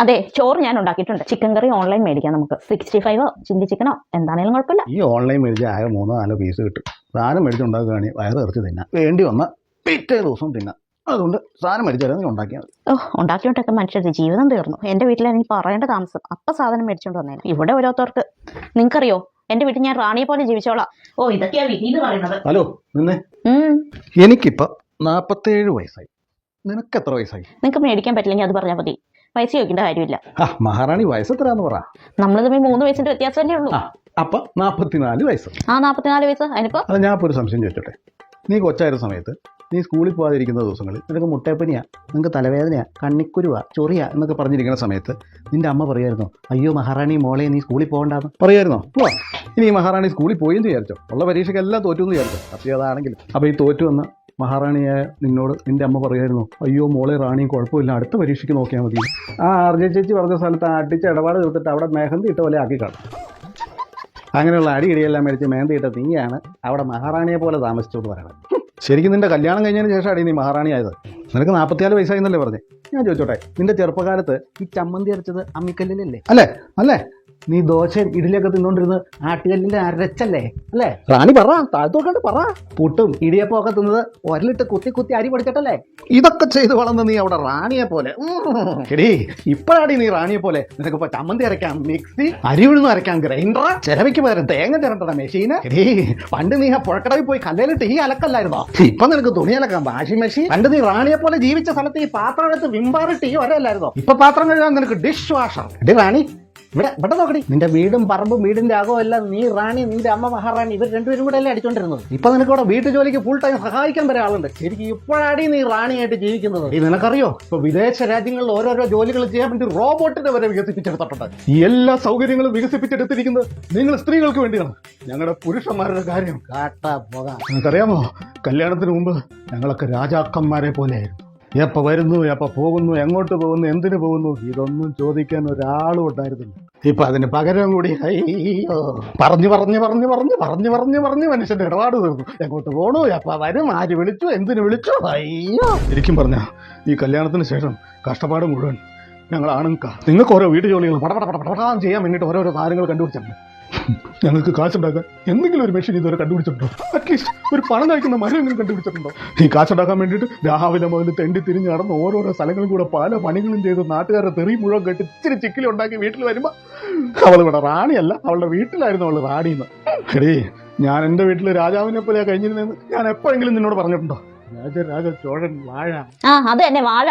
അതെ ചോറ് ഞാൻ ഉണ്ടാക്കിയിട്ടുണ്ട്. ചിക്കൻ കറി ഓൺലൈൻ മേടിക്കാം നമുക്ക്. സിക്സ്റ്റി ഫൈവോ ചില്ലി ചിക്കനോ എന്താണെങ്കിലും കുഴപ്പമില്ല. ഈ ഓൺലൈൻ മേടിച്ച് ആകെ മൂന്നോ നാലോ പീസ് കിട്ടും. സാധനം മേടിച്ചുണ്ടാക്കുകയാണെങ്കിൽ വയറ് ഇറച്ച് തിന്നാം. വേണ്ടി വന്ന പിറ്റേ ദിവസം തിന്നാം. അതുകൊണ്ട് സാധനം മേടിച്ചാലും ഉണ്ടാക്കിയാൽ ഓ ഉണ്ടാക്കിയോട്ടൊക്കെ മനുഷ്യരുടെ ജീവിതം തീർന്നു. എന്റെ വീട്ടിലാണ് എനിക്ക് പറയേണ്ട താമസം. അപ്പൊ സാധനം മേടിച്ചോണ്ട് വന്നേനെ. ഇവിടെ ഓരോരുത്തർക്ക് നിങ്ങൾക്കറിയോ? എന്റെ വീട്ടിൽ ഞാൻ റാണിയെ പോലെ ജീവിച്ചോളാം. ഓ ഇതൊക്കെയാ വിധി എന്ന് പറയുന്നത്. ഹലോ നിന്നെ? ഉം. എനിക്കിപ്പോൾ നാൽപ്പത്തേഴ് വയസ്സായി. നിനക്ക് എത്ര വയസ്സായി? നിങ്ങൾക്ക് മേടിക്കാൻ പറ്റില്ലെങ്കിൽ അത് പറഞ്ഞാൽ മതി. പൈസ ചോദിക്കേണ്ട കാര്യമില്ല. ആ മഹാറാണി വയസ്സ് എത്രയാന്ന് പറ. നമ്മൾ തമ്മിൽ മൂന്ന് വയസ്സിന്റെ വ്യത്യാസമല്ലേ ഉള്ളൂ. ആ അപ്പൊ നാപ്പത്തിനാല് വയസ്സ്. ആ നാൽപ്പത്തിനാല് വയസ്സ്. അതിനിപ്പോ? അത് ഞാൻ ഒരു സംശയം ചോദിച്ചോട്ടെ. നീ കൊച്ചായിരുന്ന സമയത്ത് നീ സ്കൂളിൽ പോകാതിരിക്കുന്ന ദിവസങ്ങളിൽ നിനക്ക് മുട്ടയപ്പനിയാ നിനക്ക് തലവേദനയാ കണ്ണിക്കുരുവാ ചൊറിയാ എന്നൊക്കെ പറഞ്ഞിരിക്കുന്ന സമയത്ത് നിന്റെ അമ്മ പറയായിരുന്നോ അയ്യോ മഹാറാണി മോളെ നീ സ്കൂളിൽ പോകണ്ടാന്ന്. പറയായിരുന്നോ? പോ. ഇനി മഹാറാണി സ്കൂളിൽ പോയെന്ന് വിചാരിച്ചോ? ഉള്ള പരീക്ഷയ്ക്കെല്ലാം തോറ്റു എന്ന് വിചാരിച്ചോ? സത്യം അതാണെങ്കിലും അപ്പോൾ ഈ തോറ്റു വന്ന മഹാറാണിയായ നിന്നോട് നിന്റെ അമ്മ പറയായിരുന്നു അയ്യോ മോളെ റാണിയും കുഴപ്പമില്ല അടുത്ത പരീക്ഷയ്ക്ക് നോക്കിയാൽ മതി. ആ അർജ ചേച്ചി പറഞ്ഞ സ്ഥലത്ത് അടിച്ച് ഇടപാട് തീർത്തിട്ട് അവിടെ മെഹന്തി ഇട്ട പോലെ ആക്കി കാണും. അങ്ങനെയുള്ള അടിയിടിയെല്ലാം മേടിച്ച് മെഹന്തി ഇട്ട നീയാണ് അവിടെ മഹാറാണിയെ പോലെ താമസിച്ചോട് പറയുന്നത് ശരിക്കും നിന്റെ കല്യാണം കഴിഞ്ഞതിന് ശേഷം അടി നീ മഹാറാണി ആയത് നിനക്ക് നാൽപ്പത്തിനാല് വയസ്സായിന്നല്ലേ പറഞ്ഞേ? ഞാൻ ചോദിച്ചോട്ടെ നിന്റെ ചെറുപ്പകാലത്ത് ഈ ചമ്മന്തി അരച്ചത് അമ്മിക്കല്ലിലല്ലേ? അല്ലേ? അല്ലേ? നീ ദോശയും ഇഡലിയൊക്കെ തിന്നോണ്ടിരുന്ന് ആട്ടുകല്ലിന്റെ അരച്ചല്ലേ? അല്ലേ? റാണി പറ താഴ്ത്തോട്ട് പറ. പുട്ടും ഇടിയപ്പം ഒക്കെ തിന്നത് ഒരലിട്ട് കുത്തി കുത്തി അരി പഠിച്ചിട്ടല്ലേ ഇതൊക്കെ ചെയ്ത് വളർന്ന നീ അവിടെ റാണിയെ പോലെ. എടീ ഇപ്പോഴാടി നീ റാണിയെ പോലെ. നിനക്ക് ഇപ്പൊ ചമ്മന്തി അരക്കാം മിക്സി അരി ഉഴുന്ന് അരക്കാം ഗ്രൈൻഡർ ചിരവയ്ക്ക് പകരം തേങ്ങ ചിരണ്ടട മെഷീന്. എടീ പണ്ട് നീ ആ പുഴക്കടവിൽ പോയി കല്ലേലിട്ട് ഈ അലക്കല്ലായിരുന്നോ? ഇപ്പൊ നിനക്ക് തുണി അലക്കാം വാഷിംഗ് മെഷീൻ. പണ്ട് നീ റാണിയെ പോലെ ജീവിച്ച സ്ഥലത്ത് ഈ പാത്രം എടുത്ത് വിമ്പാറിട്ട് ഈ ഒരല്ലായിരുന്നോ ഇപ്പൊ പാത്രം കഴുകാൻ നിനക്ക് ഡിഷ് വാഷർ എടി റാണി ഇവിടെ ഇവിടെ നോക്കടി. നിന്റെ വീടും പറമ്പും വീടിന്റെ അകവും എല്ലാം നീ റാണി നിന്റെ അമ്മ മഹാറാണി ഇവർ രണ്ടുപേരും കൂടെ അല്ലേ അടിച്ചോണ്ടിരുന്നത്? ഇപ്പൊ നിനക്ക് ഇവിടെ വീട്ടു ജോലിക്ക് ഫുൾ ടൈം സഹായിക്കാൻ വരെ ആളുണ്ട്. ശരിക്കും ഇപ്പോഴാടി നീ റാണിയായിട്ട് ജീവിക്കുന്നത്. ഈ നിനക്കറിയോ? ഇപ്പൊ വിദേശ രാജ്യങ്ങളിൽ ഓരോരോ ജോലികൾ ചെയ്യാൻ വേണ്ടി റോബോട്ടിനെ വരെ വികസിപ്പിച്ചെടുത്തിട്ടുണ്ട്. ഈ എല്ലാ സൗകര്യങ്ങളും വികസിപ്പിച്ചെടുത്തിരിക്കുന്നത് നിങ്ങൾ സ്ത്രീകൾക്ക് വേണ്ടിയാണ്. ഞങ്ങളുടെ പുരുഷന്മാരുടെ കാര്യം. കാട്ടാ പോകാം. നിനക്കറിയാമോ? കല്യാണത്തിന് മുമ്പ് ഞങ്ങളൊക്കെ രാജാക്കന്മാരെ പോലെയായിരുന്നു എപ്പ വരുന്നു എപ്പ പോകുന്നു എങ്ങോട്ട് പോകുന്നു എന്തിനു പോകുന്നു ഇതൊന്നും ചോദിക്കാൻ ഒരാളും ഉണ്ടായിരുന്നില്ല ഇപ്പൊ അതിന് പകരം കൂടി അയ്യോ പറഞ്ഞു പറഞ്ഞു പറഞ്ഞു പറഞ്ഞു പറഞ്ഞു പറഞ്ഞു പറഞ്ഞു മനുഷ്യന്റെ ഇടപാട് തീർന്നു എങ്ങോട്ട് പോണു എപ്പ വരും ആര് വിളിച്ചു എന്തിനു വിളിച്ചു അയ്യോ ശരിക്കും പറഞ്ഞ ഈ കല്യാണത്തിന് ശേഷം കഷ്ടപ്പാട് മുഴുവൻ ഞങ്ങളാണ് നിങ്ങൾക്ക് ഓരോ വീട്ടു ജോലികൾ പടപട പടപടാൻ ചെയ്യാൻ വേണ്ടിയിട്ട് ഓരോരോ കാര്യങ്ങൾ കണ്ടുപിടിച്ചിട്ടുണ്ട് ഞങ്ങൾക്ക് കാശുണ്ടാക്കാൻ എന്തെങ്കിലും ഒരു മെഷീൻ ഇതുവരെ കണ്ടുപിടിച്ചിട്ടുണ്ടോ? അറ്റ്ലീസ്റ്റ് ഒരു പണം കഴിക്കുന്ന മരം കണ്ടുപിടിച്ചിട്ടുണ്ടോ? ഈ കാശുണ്ടാക്കാൻ വേണ്ടിയിട്ട് രാവിലെ മുതൽ തെണ്ടി തിരിഞ്ഞ് നടന്ന് ഓരോരോ സ്ഥലങ്ങളും കൂടെ പല പണികളും ചെയ്ത് നാട്ടുകാരുടെ തെറി മുഴുവൻ കെട്ടി ഇച്ചിരി ചിക്കിലി ഉണ്ടാക്കി വീട്ടിൽ വരുമ്പോൾ അവൾ ഇവിടെ റാണിയല്ല അവളുടെ വീട്ടിലായിരുന്നു അവൾ റാണിന്ന്. എടീ ഞാൻ എന്റെ വീട്ടിൽ രാജാവിനെ പോലെ കഴിഞ്ഞിരുന്നെന്ന് ഞാൻ എപ്പോഴെങ്കിലും നിന്നോട് പറഞ്ഞിട്ടുണ്ടോ? രാജ രാജ ചോഴൻ വാഴ. ആ അത് വാഴ.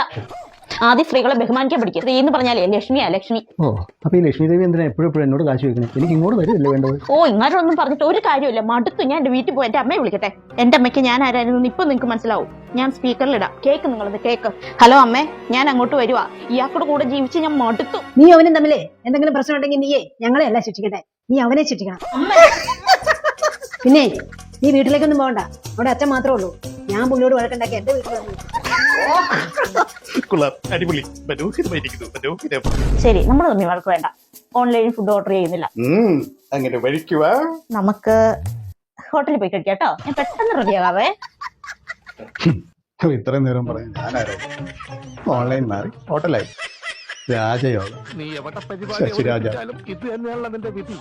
ആദ്യം സ്ത്രീകളെ ബഹുമാനിക്കാൻ പഠിക്കുക സ്ത്രീ എന്ന് പറഞ്ഞാലേ ലക്ഷ്മിയാ ലക്ഷ്മി. ഓ അപ്പൊ ഈ ലക്ഷ്മി ദേവി എന്തിനാ എപ്പോഴും എപ്പോഴും എന്നോട് കാശ് വെക്കണേ എനിക്ക് ഇങ്ങോട്ട് വരില്ലേ വേണ്ടത്? ഓ ഇങ്ങോട്ടൊന്നും പറഞ്ഞിട്ട് ഒരു കാര്യമില്ല മടുത്തു ഞാൻ എന്റെ വീട്ടിൽ പോയി. എന്റെ അമ്മയെ വിളിക്കട്ടെ. എന്റെ അമ്മയ്ക്ക് ഞാൻ ആരായിരുന്നു ഇപ്പൊ നിങ്ങൾക്ക് മനസ്സിലാവും. ഞാൻ സ്പീക്കറിലിടാം കേക്ക് നിങ്ങളത് കേക്ക്. ഹലോ അമ്മേ ഞാൻ അങ്ങോട്ട് വരുവാ. ഇയാൾക്കൂടെ കൂടെ ജീവിച്ച് ഞാൻ മടുത്തു. നീ അവനും തമ്മിലേ? എന്തെങ്കിലും പ്രശ്നം ഉണ്ടെങ്കിൽ നീയേ ഞങ്ങളെ അല്ല ശിക്ഷിക്കട്ടെ? നീ അവനെ ശിക്ഷിക്കണം. പിന്നെ നീ വീട്ടിലേക്കൊന്നും പോകണ്ട. അവിടെ അച്ഛൻ മാത്രമേ ഉള്ളൂ. ഞാൻ പുള്ളിയോട് വഴക്കുണ്ടാക്കി എന്റെ വീട്ടിൽ വന്നു. അടിപൊളി. ശരി നമ്മൾ തമ്മിൽ വഴക്ക് വേണ്ട. ഓൺലൈൻ ഫുഡ് ഓർഡർ ചെയ്യുന്നില്ല. അങ്ങനെ വഴിക്കുക നമുക്ക് ഹോട്ടലിൽ പോയി കഴിക്കാം കേട്ടോ. ഞാൻ പെട്ടെന്ന് റെഡിയാകാവേ ഇത്രയും നേരം പറയാം ഞാനായിരുന്നു ഓൺലൈൻ മാറി ഹോട്ടലായി രാജയോ നീ എവിടെ ശശിരാജ. പരിപാടി ഇത് തന്നെയാണല്ലോ നിന്റെ വിധി.